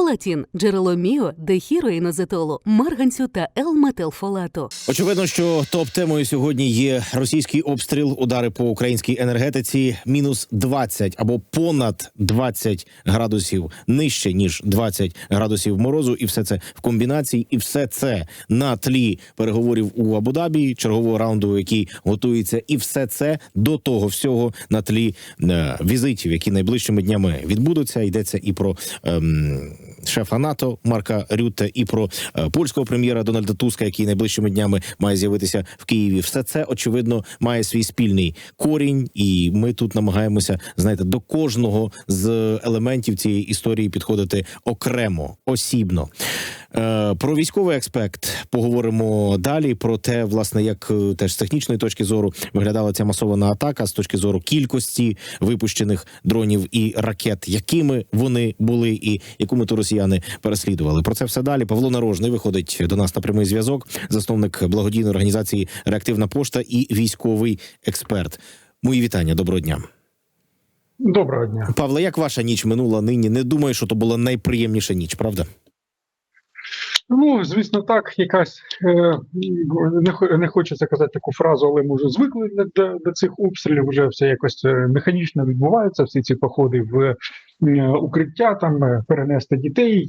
Фолатін – джерело міо, дехіроїнозетолу, марганцю та Л-метилфолату. Очевидно, що топ-темою сьогодні є російський обстріл, удари по українській енергетиці, мінус 20 або понад 20 градусів нижче ніж 20 градусів морозу, і все це в комбінації, і все це на тлі переговорів у Абу-Дабі, чергового раунду, який готується, і все це до того всього на тлі е, візитів, які найближчими днями відбудуться. Йдеться і про ем, шефа НАТО Марка Рюте і про е, польського прем'єра Дональда Туска, який найближчими днями має з'явитися в Києві. Все це очевидно має свій спільний корінь, і ми тут намагаємося знаєте, до кожного з елементів цієї історії підходити окремо, осібно. Е, Про військовий аспект поговоримо далі. Про те, власне, як е, теж з технічної точки зору виглядала ця масована атака з точки зору кількості випущених дронів і ракет, якими вони були, і яку мету росіяни переслідували. Про це все далі. Павло Нарожний виходить до нас на прямий зв'язок, засновник благодійної організації Реактивна пошта і військовий експерт. Мої вітання, доброго дня. Доброго дня. Павло, як ваша ніч минула нині? Не думаю, що то була найприємніша ніч, правда? Ну, звісно, так, якась е, не, хо- не хочеться казати таку фразу, але ми вже звикли до, до, цих обстрілів. Вже все якось е, механічно відбувається. Всі ці походи в е, укриття, там перенести дітей,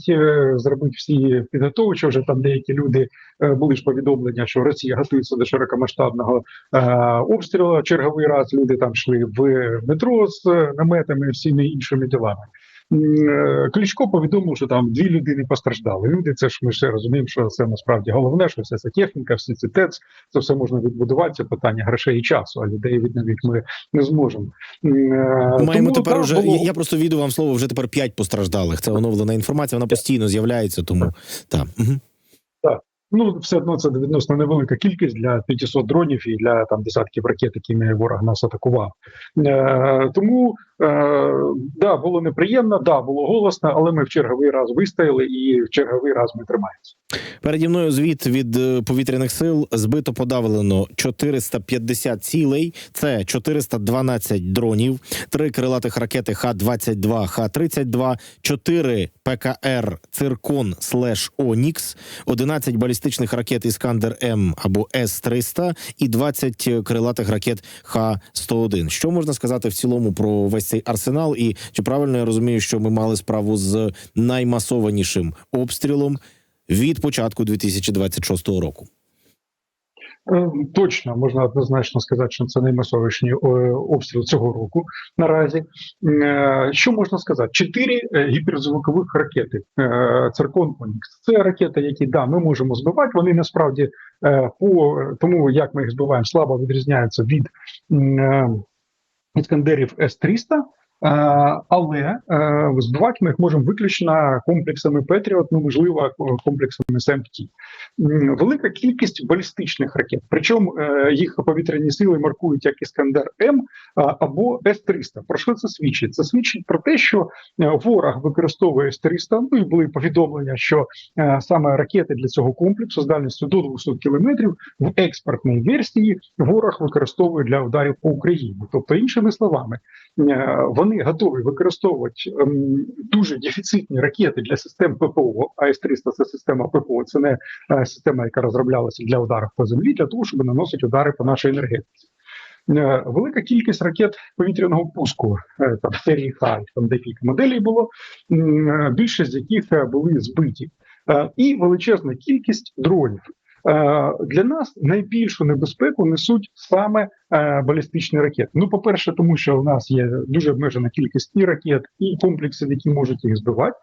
зробити всі підготовчі. Вже там деякі люди були ж повідомлення, що Росія готується до широкомасштабного обстрілу. Черговий раз люди там йшли в метро з наметами, всіми іншими ділами. Е, Кличко повідомив, що там дві людини постраждали. Люди, це ж ми ще розуміємо, що це насправді головне, що вся ця техніка, всі ці ТЕЦ, це все можна відбудувати. Це питання грошей і часу, а людей відновити ми не зможемо. Е, Маємо тому, тепер так, уже. було- Я, просто відео вам слово вже тепер п'ять постраждалих. Це оновлена інформація. Вона постійно з'являється. Тому так. Угу. Ну, все одно це відносно невелика кількість для 500 дронів і для там десятків ракет, якими ворог нас атакував. Е, тому да, було неприємно, да, було голосно, але ми в черговий раз вистояли і в черговий раз ми тримаємося. Переді мною звіт від е, повітряних сил збито подавлено 450 цілей. Це 412 дронів, три крилатих ракети Х-22, Х-32, 4 ПКР Циркон слеш Онікс, 11 балістичних ракет Іскандер М або С-300 і 20 крилатих ракет Х-101. Що можна сказати в цілому про весь цей арсенал? І чи правильно я розумію, що ми мали справу з наймасованішим обстрілом? від початку 2026 року. Е, Точно можна однозначно сказати, що це наймасовішній е, обстріл цього року. Наразі Е, що можна сказати? Чотири гіперзвукових ракети Циркон Онікс. Це ракети, які да ми можемо збивати. Вони насправді по тому, як ми їх збиваємо, слабо відрізняються від м, е, іскандерів С-300. Е, Але е, збивати ми їх можемо виключно комплексами Петріот, ну можливо, комплексами СМТ. Велика кількість балістичних ракет. Причому е, їх повітряні сили маркують як Іскандер М або С-300. Про що це свідчить? Це свідчить про те, що ворог використовує С-300, Ну і були повідомлення, що саме ракети для цього комплексу з дальністю до 200 кілометрів в експортній версії ворог використовує для ударів по Україні. Тобто, іншими словами, е, вони готові використовувати ем, дуже дефіцитні ракети для систем ППО. А С-300 – це система ППО, це не е, система, яка розроблялася для ударів по землі, для того, щоб наносити удари по нашій енергетиці. Е, Велика кількість ракет повітряного пуску, е, там серії Х, там декілька моделей було, е, більшість з яких е, були збиті, Е, і величезна кількість дронів. Е, Для нас найбільшу небезпеку несуть саме е, балістичні ракети. Ну, по-перше, тому що у нас є дуже обмежена кількість і ракет, і комплексів, які можуть їх збивати.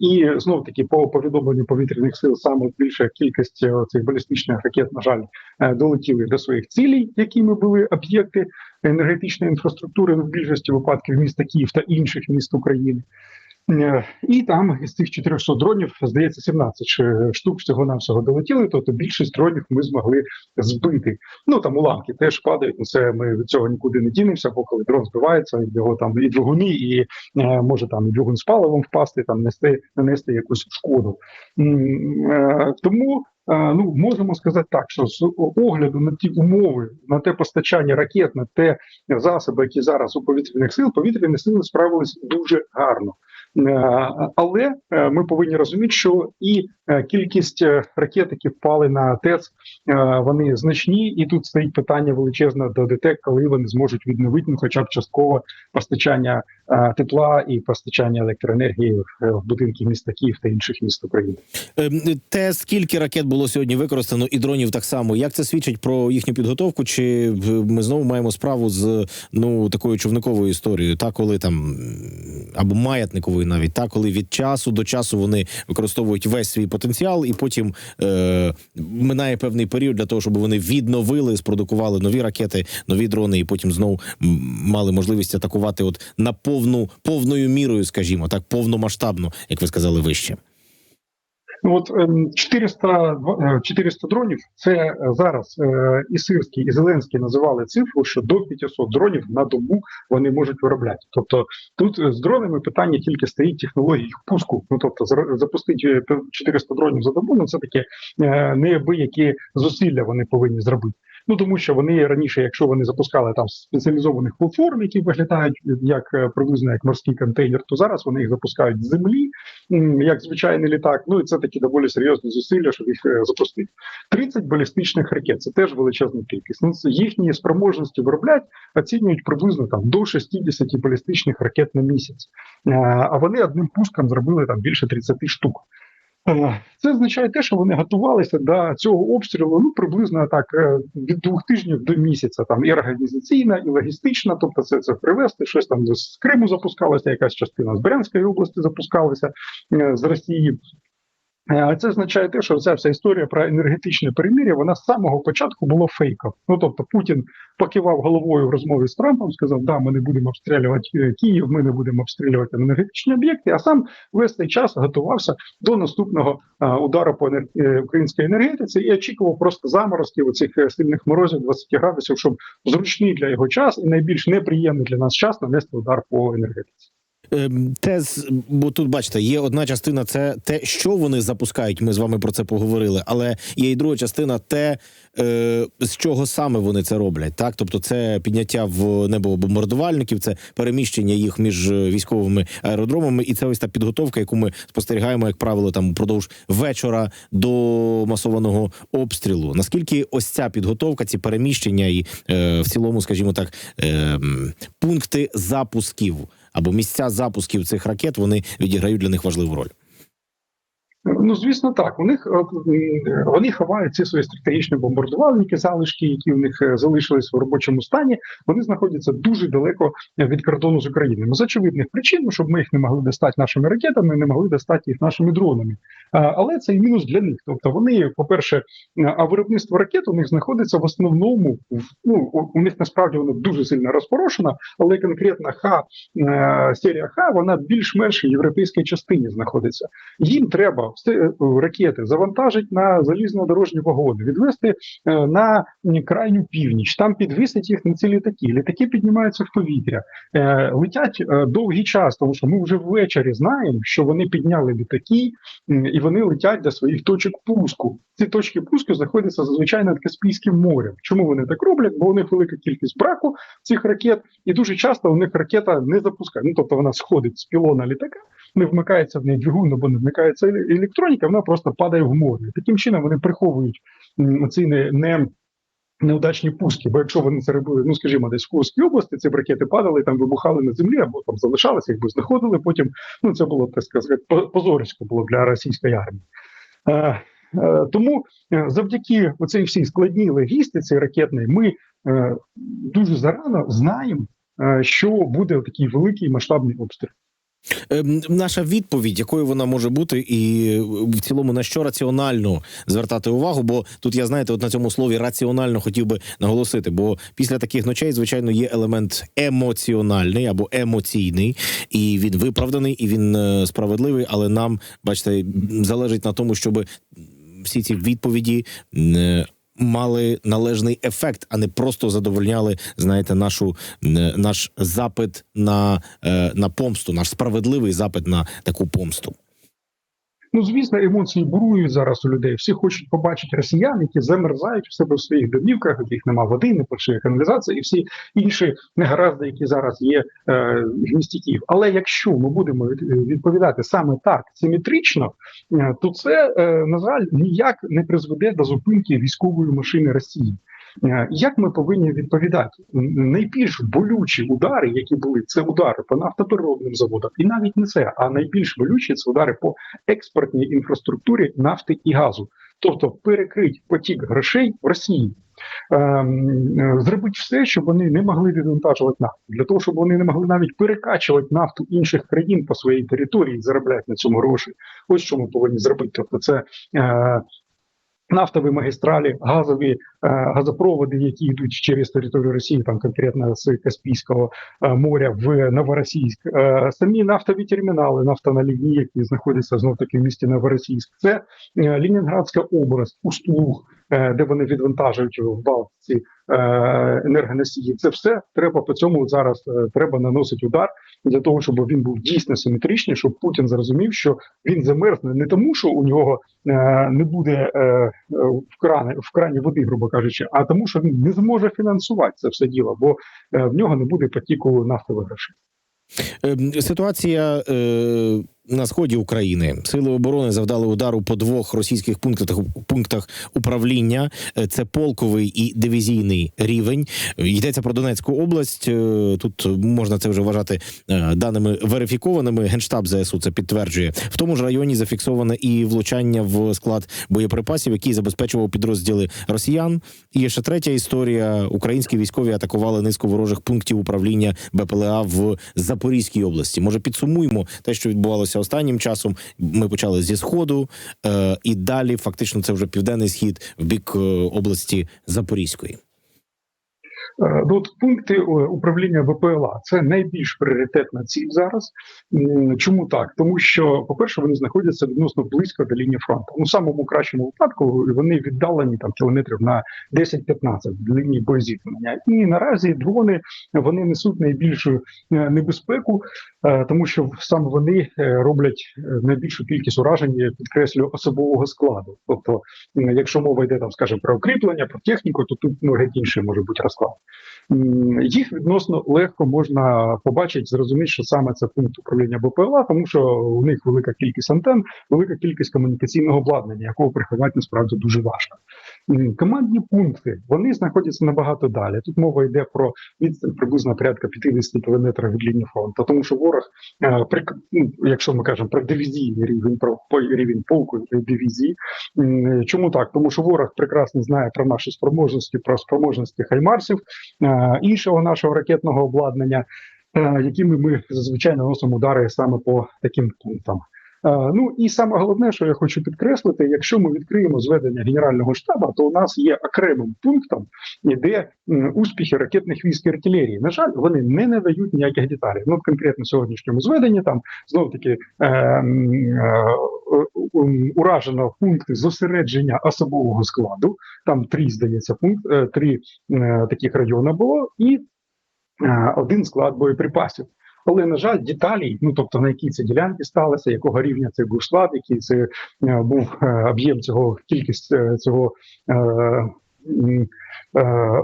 І знов таки по повідомленню повітряних сил саме більша кількість е, цих балістичних ракет, на жаль, долетіли до своїх цілей, якими були об'єкти енергетичної інфраструктури в більшості випадків міста Київ та інших міст України. Е, І там із цих 400 дронів, здається, 17 ш- штук всього навсього долетіли. Тобто більшість дронів ми змогли збити. Ну там уламки теж падають. Ну це ми від цього нікуди не дінемося, бо коли дрон збивається, його там і двигуні, і е, може там і двигун з паливом впасти, там нести нанести якусь шкоду. Е, Тому. Ну, можемо сказати так, що з огляду на ті умови, на те постачання ракет, на те засоби, які зараз у повітряних сил, повітряні сили справились дуже гарно. Е, Але е, ми повинні розуміти, що і е, кількість ракет, які впали на ТЕЦ, вони значні, і тут стоїть питання величезне до ДТЕК, коли вони зможуть відновити ну, хоча б частково постачання тепла і постачання електроенергії в е, будинки міста Київ та інших міст України. Ем, Те, скільки ракет було сьогодні використано, і дронів так само. Як це свідчить про їхню підготовку? Чи е, ми знову маємо справу з ну такою човниковою історією? Та коли там або маятниковою, навіть та коли від часу до часу вони використовують весь свій потенціал, і потім е, минає певний період для того, щоб вони відновили, спродукували нові ракети, нові дрони, і потім знову мали можливість атакувати от на повну повною мірою, скажімо так, повномасштабно, як ви сказали вище. Ну, От ем, 400, е, 400 дронів це е, зараз е, і Сирський, і Зеленський називали цифру, що до 500 дронів на добу вони можуть виробляти. Тобто тут з дронами питання тільки стоїть технології їх пуску. Ну тобто запустити е, 400 дронів за добу, ну це таке неабиякі зусилля вони повинні зробити. Ну тому що вони раніше, якщо вони запускали там спеціалізованих платформ, які виглядають як е, приблизно як морський контейнер, то зараз вони їх запускають з землі, як звичайний літак. Ну і це такі доволі серйозні зусилля, щоб їх е, запустити. 30 балістичних ракет це теж величезна кількість. Ну їхні спроможності виробляти оцінюють приблизно там до 60 балістичних ракет на місяць. Е, А вони одним пуском зробили там більше 30 штук. Е, Це означає те, що вони готувалися до цього обстрілу ну приблизно так е, від двох тижнів до місяця. Там і організаційна, і логістична. Тобто, це це привезти щось там з Криму запускалося, якась частина з Брянської області запускалася е, з Росії. Е, А це означає те, що ця вся історія про енергетичне перемир'я, вона з самого початку була фейком. Ну тобто Путін покивав головою в розмові з Трампом, сказав, да, ми не будемо обстрілювати е, Київ, ми не будемо обстрілювати енергетичні об'єкти. А сам весь цей час готувався до наступного а, удару по е, українській енергетиці і очікував просто заморозків оцих е, сильних морозів 20 градусів, щоб зручний для його час і найбільш неприємний для нас час нанести удар по енергетиці. Ем, Те, бо тут бачите, є одна частина, це те, що вони запускають. Ми з вами про це поговорили. Але є і друга частина, те, е, з чого саме вони це роблять. Так, тобто, це підняття в небо бомбардувальників, це переміщення їх між е, військовими аеродромами, і це ось та підготовка, яку ми спостерігаємо, як правило, там упродовж вечора до масованого обстрілу. Наскільки ось ця підготовка, ці переміщення і е, в цілому, скажімо так, е, пункти запусків або місця запусків цих ракет вони відіграють для них важливу роль. Ну, звісно, так. У них вони ховають ці свої стратегічні бомбардувальники, залишки, які в них е, залишились в робочому стані. Вони знаходяться дуже далеко від кордону з Україною. З очевидних причин, ну, щоб ми їх не могли достати нашими ракетами, не могли достати їх нашими дронами. Але це і мінус для них. Тобто, вони, по-перше, е, а виробництво ракет у них знаходиться в основному ну у- них насправді воно дуже сильно розпорошено, але конкретно Х е, серія Х вона більш-менш європейській частині знаходиться. Їм треба е, ракети завантажити на залізнодорожні вагони, відвести е, на крайню північ, там підвісить їх на ці літаки. Літаки піднімаються в повітря, е, летять е, довгий час, тому що ми вже ввечері знаємо, що вони підняли літаки і вони летять до своїх точок пуску. Ці точки пуску знаходяться зазвичай над Каспійським морем. Чому вони так роблять? Бо у них велика кількість браку цих ракет, і дуже часто у них ракета не запускає. Ну тобто вона сходить з пілона літака не вмикається в неї двигун, або не вмикається електроніка, вона просто падає в море. Таким чином вони приховують ці не, не неудачні пуски. Бо якщо вони це робили, ну скажімо, десь в Курській області, ці ракети падали, там вибухали на землі, або там залишалися, якби знаходили. Потім ну це було так сказати, позорисько було для російської армії. Е, е, тому е, завдяки оцій всій складній логістиці ракетної, ми дуже зарано знаємо, що буде такий великий масштабний обстріл. Ем, Наша відповідь, якою вона може бути, і е, в цілому на що раціонально звертати увагу, бо тут я знаєте, от на цьому слові раціонально хотів би наголосити. Бо після таких ночей, звичайно, є елемент емоціональний або емоційний, і він виправданий, і він е, справедливий. Але нам, бачите, залежить на тому, щоб всі ці відповіді. Мали належний ефект, а не просто задовольняли, знаєте, нашу е, наш запит на, е, на помсту, наш справедливий запит на таку помсту. Ну звісно, емоції бурують зараз у людей. Всі хочуть побачити росіян, які замерзають у себе в своїх домівках, яких немає води, не працює каналізація, і всі інші негаразди, які зараз є е, в місті Київ. Але якщо ми будемо від- відповідати саме так симетрично, е, то це е, на жаль ніяк не призведе до зупинки військової машини Росії. Е, Як ми повинні відповідати? Найбільш болючі удари, які були, це удари по нафтопереробним заводам, і навіть не це, а найбільш болючі це удари по експортній інфраструктурі нафти і газу, тобто перекрить потік грошей в Росії. Ем, е, Зробить все, щоб вони не могли відвантажувати нафту, для того, щоб вони не могли навіть перекачувати нафту інших країн по своїй території і заробляти на цьому гроші. Ось що ми повинні зробити. Тобто, це е, нафтові магістралі, газові е, газопроводи, які йдуть через територію Росії, там конкретно з Каспійського е, моря в Новоросійськ, е, самі нафтові термінали, нафтоналивні, які знаходяться знов таки в місті Новоросійськ. Це е, Лінінградська область, Устуг, де вони відвантажують в Балтиці е, енергоносії. Це все треба по цьому зараз е, треба наносити удар для того, щоб він був дійсно симетричний, щоб Путін зрозумів, що він замерзне не тому, що у нього е, не буде е, е, в крані в крані води, грубо кажучи, а тому, що він не зможе фінансувати це все діло, бо е, в нього не буде потіку нафтових грошей. Ситуація е, на сході України сили оборони завдали удару по двох російських пунктах пунктах управління. Е, Це полковий і дивізійний рівень. Йдеться про Донецьку область. Е, Тут можна це вже вважати е, даними верифікованими. Генштаб ЗСУ це підтверджує. В тому ж районі зафіксоване і влучання в склад боєприпасів, який забезпечував підрозділи росіян. І ще третя історія: українські військові атакували низку ворожих пунктів управління БПЛА в Запорізькій області. Може, підсумуємо те, що відбувалося останнім часом. Ми почали зі сходу, е, і далі фактично це вже південний схід в бік е, області Запорізької. Е, Ну, от пункти е, управління БПЛА це найбільш пріоритетна ціль зараз. Чому так? Тому що, по-перше, вони знаходяться відносно близько до лінії фронту. Ну, в самому кращому випадку вони віддалені там кілометрів на 10-15 від лінії боєзіткнення. І наразі дрони вони несуть найбільшу е, небезпеку, тому що саме вони роблять найбільшу кількість уражень, я підкреслюю, особового складу. Тобто, якщо мова йде там, скажімо, про укріплення, про техніку, то тут ну геть інший може бути розклад. Їх відносно легко можна побачити, зрозуміти, що саме це пункт управління БПЛА, тому що у них велика кількість антенн, велика кількість комунікаційного обладнання, якого приховати насправді дуже важко. Командні пункти вони знаходяться набагато далі. Тут мова йде про відстань приблизно порядка 50 кілометрів від лінії фронту, тому що ворог, е, при, ну, якщо ми кажемо про дивізійний рівень, про рівень полку дивізії, чому так? Тому що ворог прекрасно знає про наші спроможності, про спроможності хаймарсів, іншого нашого ракетного обладнання, е, якими ми зазвичай наносимо удари саме по таким пунктам. Ну і саме головне, що я хочу підкреслити, якщо ми відкриємо зведення генерального штабу, то у нас є окремим пунктом, де успіхи ракетних військ і артилерії. На жаль, вони не надають ніяких деталей. Ну конкретно сьогоднішньому зведенні там знов таки е, е, уражено пункти зосередження особового складу. Там три здається пункт, е, три е, таких райони було, і е, один склад боєприпасів. Але на жаль, деталі, ну тобто на якій це ділянки сталося, якого рівня це був склад, який це е, був е, об'єм цього кількість е, цього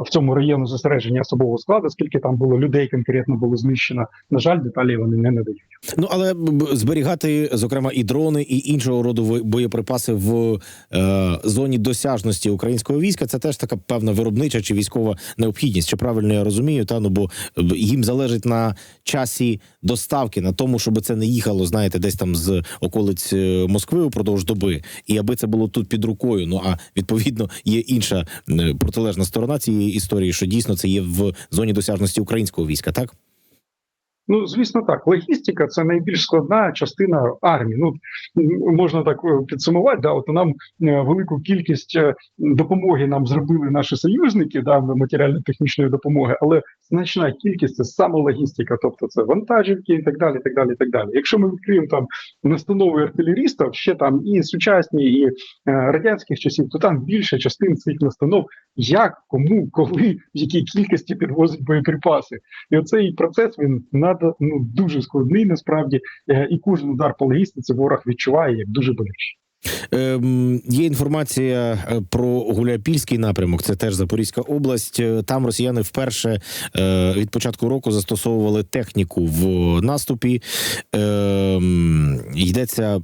в цьому району зосередження особового складу, скільки там було людей конкретно було знищено. На жаль, деталі вони не надають. Ну але зберігати, зокрема, і дрони, і іншого роду боєприпаси в е, зоні досяжності українського війська. Це теж така певна виробнича чи військова необхідність. Чи правильно я розумію? Та ну бо е, їм залежить на часі доставки, на тому, щоб це не їхало, знаєте, десь там з околиць е, Москви упродовж доби, і аби це було тут під рукою. Ну а відповідно є інша е, протилежна сторона цієї історії, що дійсно це є в зоні досяжності українського війська, так. Ну, звісно, так. Логістика це найбільш складна частина армії. Ну можна так е, підсумувати. Да, от нам е, велику кількість е, допомоги нам зробили наші союзники, да, матеріально-технічної допомоги, але значна кількість це саме логістика, тобто це вантажівки і так далі. так далі, так далі. Якщо ми відкриємо там настанови артилерістів, ще там і сучасні, і радянських часів, то там більша частина цих настанов, як, кому, коли, в якій кількості підвозить боєприпаси. І оцей процес він багато, ну дуже складний насправді, е, і кожен удар по логістиці ворог відчуває як дуже болючий. Ем, є інформація е, про Гуляйпільський напрямок. Це теж Запорізька область. Е, Там росіяни вперше е, від початку року застосовували техніку в наступі. Ем, йдеться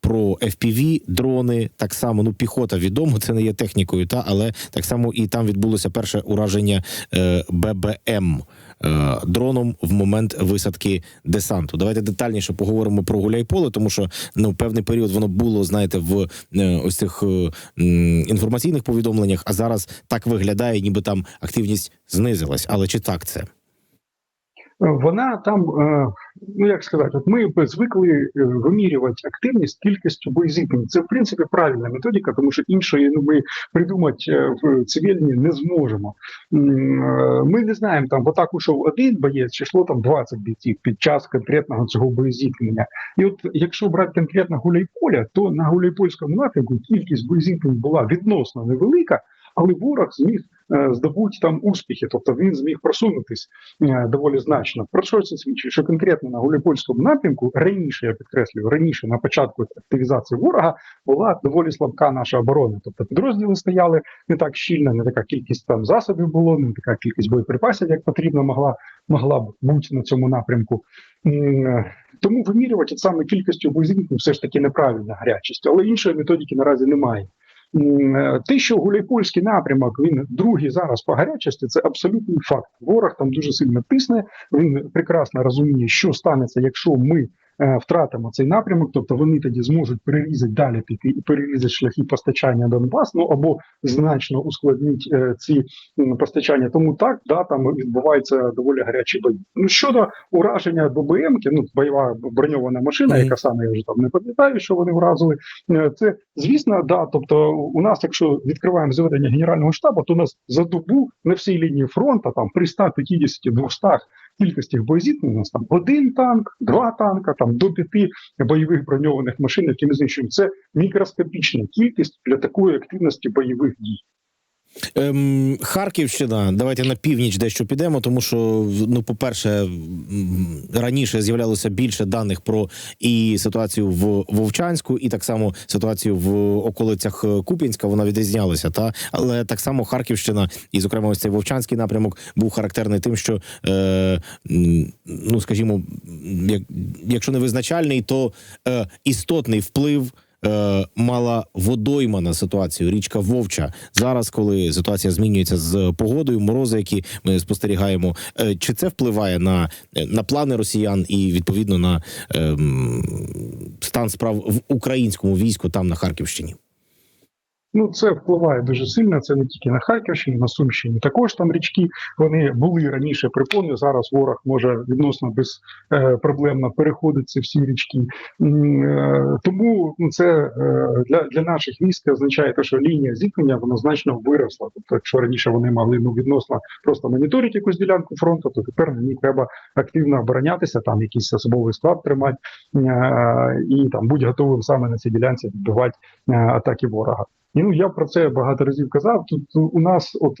про FPV, дрони. Так само, ну піхота відомо, це не є технікою, та але так само і там відбулося перше ураження е, ББМ. Е, Дроном в момент висадки десанту. Давайте детальніше поговоримо про Гуляйполе, тому що ну певний період воно було, знаєте, в е, ось цих е, інформаційних повідомленнях, а зараз так виглядає, ніби там активність знизилась. Але чи так це? Вона там, е, ну як сказати, от ми звикли е, вимірювати активність кількістю боєзіткнень. Це в принципі правильна методика, тому що іншої ну ми придумати е, в цивільні не зможемо. Ми не знаємо там в атаку йшов один боєць, чи йшло там 20 бійців під час конкретного цього боєзіткнення. І от якщо брати конкретно Гуляйполя, то на Гуляйпольському напрямку кількість боєзіткнень була відносно невелика, але ворог зміг е, здобути там успіхи, тобто він зміг просунутись е, доволі значно. Про що це свідчить? Що конкретно на Гуляйпольському напрямку раніше я підкреслюю, раніше на початку активізації ворога була доволі слабка наша оборона. Тобто підрозділи стояли не так щільно, не така кількість там засобів було, не така кількість боєприпасів, як потрібно могла могла б бути на цьому напрямку. Е, Тому вимірювати саме кількістю боєзіткнень все ж таки неправильна гарячість, але іншої методики наразі немає. Е, Те, що Гуляйпольський напрямок він другий зараз по гарячості, це абсолютний факт. Ворог там дуже сильно тисне. Він прекрасно розуміє, що станеться, якщо ми втратимо цей напрямок. Тобто вони тоді зможуть перерізати далі піти і перерізати шляхи постачання Донбас, ну або значно ускладнити е, ці постачання. Тому так да там відбуваються доволі гарячі бої. Ну щодо ураження ББМ, ну бойова броньована машина, яка саме я вже там не пам'ятаю, що вони вразили. Е, Це звісно, да. Тобто, у нас, якщо відкриваємо зведення генерального штабу, то у нас за добу на всій лінії фронту, там при 150-200 кількості боєзіткнень, у нас там один танк, два танка, там до п'яти бойових броньованих машин, які ми знищуємо. Це мікроскопічна кількість для такої активності бойових дій. Ем, Харківщина, давайте на північ дещо підемо, тому що ну, по-перше, раніше з'являлося більше даних про і ситуацію в Вовчанську, і так само ситуацію в околицях е, Куп'янська. Вона відрізнялася. Та але так само Харківщина, і зокрема, ось цей Вовчанський напрямок був характерний тим, що е, ну скажімо, як, якщо не визначальний, то е, істотний вплив е, мала водойма на ситуацію. Річка Вовча зараз, коли ситуація змінюється з погодою, морози, які ми спостерігаємо, е, чи це впливає на, е, на плани росіян і відповідно на е, стан справ в українському війську там на Харківщині? Ну, це впливає дуже сильно. Це не тільки на Харківщині, на Сумщині. Також там річки вони були раніше припони. Зараз ворог може відносно безпроблемно переходити ці всі річки. Е, Тому ну, це е, для, для наших військ означає те, що лінія зіткнення вона значно виросла. Тобто, якщо раніше вони могли ну відносно просто моніторити якусь ділянку фронту, то тепер ній треба активно оборонятися, там якийсь особовий склад тримати е, і там будь готовим саме на цій ділянці відбивати е, атаки ворога. І ну я про це багато разів казав. Тут у нас, от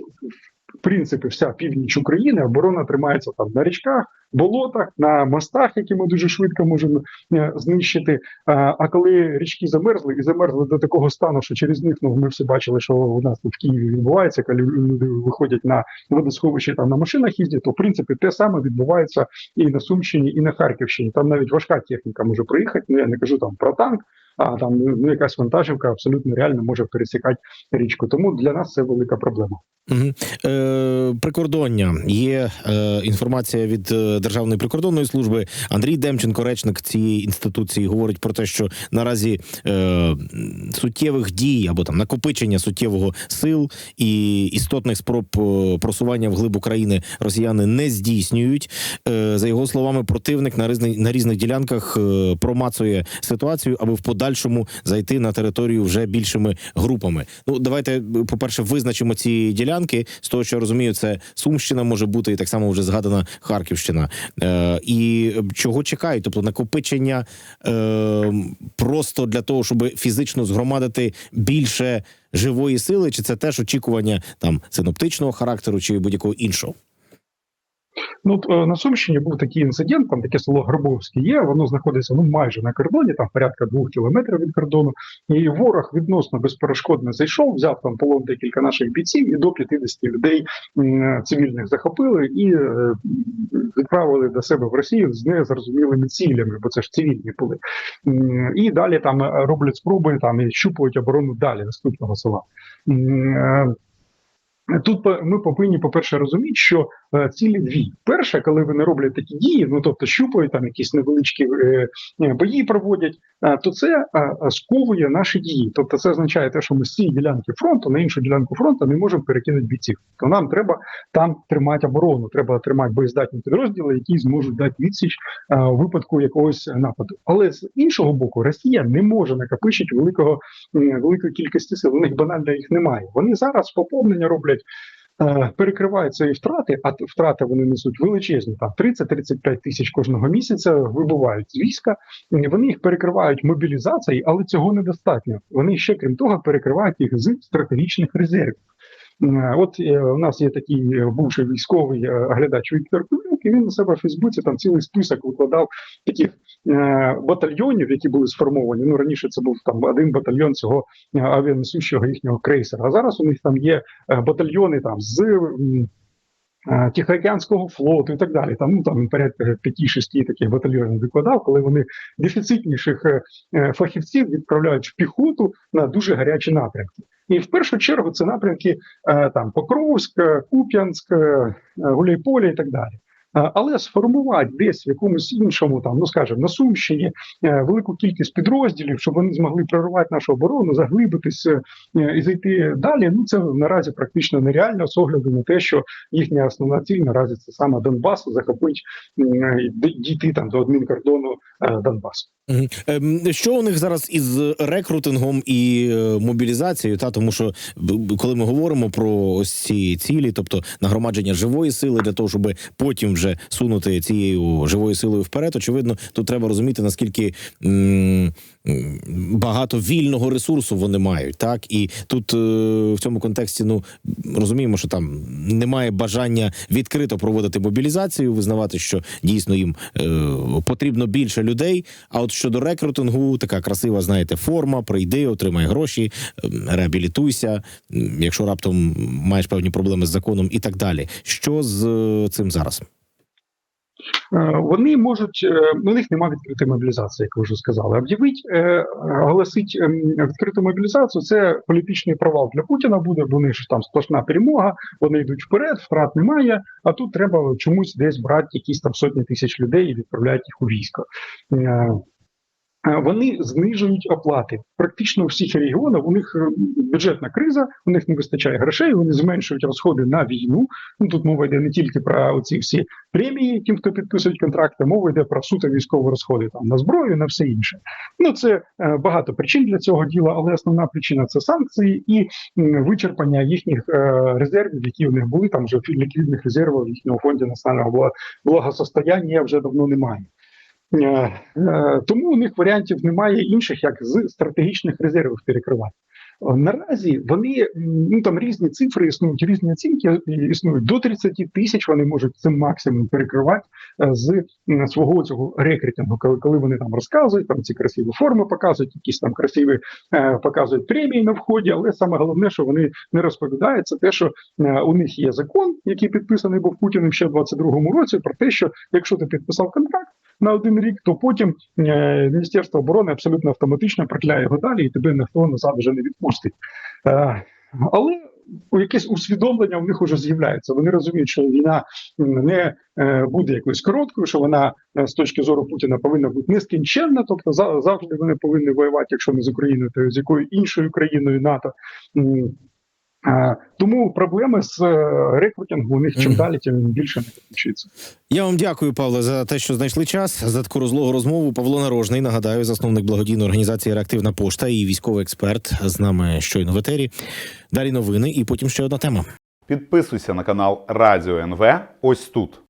в принципі, вся північ України оборона тримається там на річках, болотах, на мостах, які ми дуже швидко можемо е, знищити. А, а коли річки замерзли і замерзли до такого стану, що через них ну ми всі бачили, що у нас тут в Києві відбувається, коли люди виходять на водосховище там на машинах їздять, то в принципі те саме відбувається і на Сумщині, і на Харківщині. Там навіть важка техніка може приїхати. Ну я не кажу там про танк. А там ну якась вантажівка абсолютно реально може пересікати річку. Тому для нас це велика проблема. Угу. Е, прикордоння є е, інформація від е, Державної прикордонної служби. Андрій Демченко, речник цієї інституції, говорить про те, що наразі е, суттєвих дій або там накопичення суттєвого сил і істотних спроб е, просування вглиб України росіяни не здійснюють. Е, за його словами, противник на різних на різних ділянках е, промацує ситуацію, аби в подальшому зайти на територію вже більшими групами. Ну давайте, по перше, визначимо ці ділянки. З того, що я розумію, це Сумщина може бути і так само вже згадана Харківщина. Е, і чого чекають? Тобто накопичення е, просто для того, щоб фізично згромадити більше живої сили, чи це теж очікування там синоптичного характеру, чи будь-якого іншого? Ну е, на Сумщині був такий інцидент, там таке село Грабовське є. Воно знаходиться ну майже на кордоні, там порядка двох кілометрів від кордону. І ворог відносно безперешкодно зайшов, взяв там полон декілька наших бійців, і до 50 людей цивільних захопили і е, відправили до себе в Росію з незрозумілими цілями, бо це ж цивільні були. І далі там е, роблять спроби там і щупують оборону далі наступного села. Тут ми повинні, по-перше, розуміти, що е, цілі дві. Перше, коли вони роблять такі дії, ну тобто щупають там якісь невеличкі е, е, бої проводять, то це сковує наші дії. Тобто, це означає те, що ми з цієї ділянки фронту на іншу ділянку фронту не можемо перекинути бійців. То нам треба там тримати оборону, треба тримати боєздатні підрозділи, які зможуть дати відсіч у випадку якогось нападу. Але з іншого боку, Росія не може накопичити великого великої кількості сил. У них банально їх немає. Вони зараз поповнення роблять. Е, Перекривають свої втрати, а втрати вони несуть величезні. Там 30-35 тисяч кожного місяця вибувають з війська. Вони їх перекривають мобілізацією, але цього недостатньо. Вони ще крім того перекривають їх з стратегічних резервів. Е, От е, у нас є такий е, бувший військовий оглядач Віктор Кулюк, і він на себе в Фейсбуці там цілий список викладав таких батальйонів, які були сформовані. Ну раніше це був там один батальйон цього авіанесущого їхнього крейсера. А зараз у них там є батальйони там з. Е, Тихоокеанського флоту і так далі. Там ну там порядка 5-6 таких батальйонів викладав, коли вони дефіцитніших е, е, фахівців відправляють в піхоту на дуже гарячі напрямки. І в першу чергу це напрямки там Покровськ, Куп'янськ, е, і так далі. Е, Але сформувати десь в якомусь іншому, там, ну скажімо, на Сумщині е, велику кількість підрозділів, щоб вони змогли прорвати нашу оборону, заглибитись е, і зайти далі. Ну це наразі практично нереально з огляду на те, що їхня основна ціль наразі це саме Донбас, захопить дійти там до адмінкордону Донбасу. Ем, Що у них зараз із рекрутингом і мобілізацією? Та тому, що коли ми говоримо про ось ці цілі, тобто нагромадження живої сили для того, щоб потім вже сунути цією живою силою вперед, очевидно, тут треба розуміти наскільки м, багато вільного ресурсу вони мають. Так і тут е, в цьому контексті, ну розуміємо, що там немає бажання відкрито проводити мобілізацію, визнавати, що дійсно їм е, потрібно більше людей. А от щодо рекрутингу, така красива, знаєте, форма: прийди, отримай гроші, ем, реабілітуйся, якщо раптом маєш певні проблеми з законом і так далі. Що з е, цим зараз? Е, Вони можуть, е, у них немає відкритої мобілізації, як ви вже сказали. Об'явить, е, оголосить ем, відкриту мобілізацію. Це політичний провал для Путіна буде, бо них ж там сплошна перемога, вони йдуть вперед, втрат немає. А тут треба чомусь десь брати якісь там сотні тисяч людей і відправляти їх у військо. Е, Вони знижують оплати. Практично у всіх регіонах у них е, бюджетна криза, у них не вистачає грошей, вони зменшують розходи на війну. Ну тут мова йде не тільки про ці всі премії, тим, хто підписують контракти, мова йде про суто військові розходи там на зброю, на все інше. Ну це е, багато причин для цього діла, але основна причина це санкції і вичерпання їхніх резервів, які у них були там вже ліквідних резервів їхнього фонду національного бла- благосостояння вже давно немає. Е, е, Тому у них варіантів немає інших, як з стратегічних резервів перекривати. Наразі вони ну там різні цифри існують, різні оцінки існують до 30 тисяч. Вони можуть цим максимум перекривати е, з свого цього рекрутингу, коли, коли вони там розказують, там ці красиві форми показують, якісь там красиві е, показують премії на вході. Але саме головне, що вони не розповідають, це те, що е, у них є закон, який підписаний був Путіним ще в 22-му році, про те, що якщо ти підписав контракт на один рік, то потім е, Міністерство оборони абсолютно автоматично прикляє його далі, і тебе ніхто назад вже не відпустить. Е, але якесь усвідомлення в них вже з'являється. Вони розуміють, що війна не е, буде якоюсь короткою, що вона з точки зору Путіна повинна бути нескінченна, тобто за- завжди вони повинні воювати, якщо не з Україною, то з якою іншою країною НАТО. Е, Тому проблеми з е, рекрутингу у них чим далі, тим більше не закінчується. Я вам дякую, Павле, за те, що знайшли час за таку розлогу розмову. Павло Нарожний, нагадаю, засновник благодійної організації Реактивна пошта і військовий експерт з нами щойно в етері. Далі новини, і потім ще одна тема. Підписуйся на канал Радіо НВ ось тут.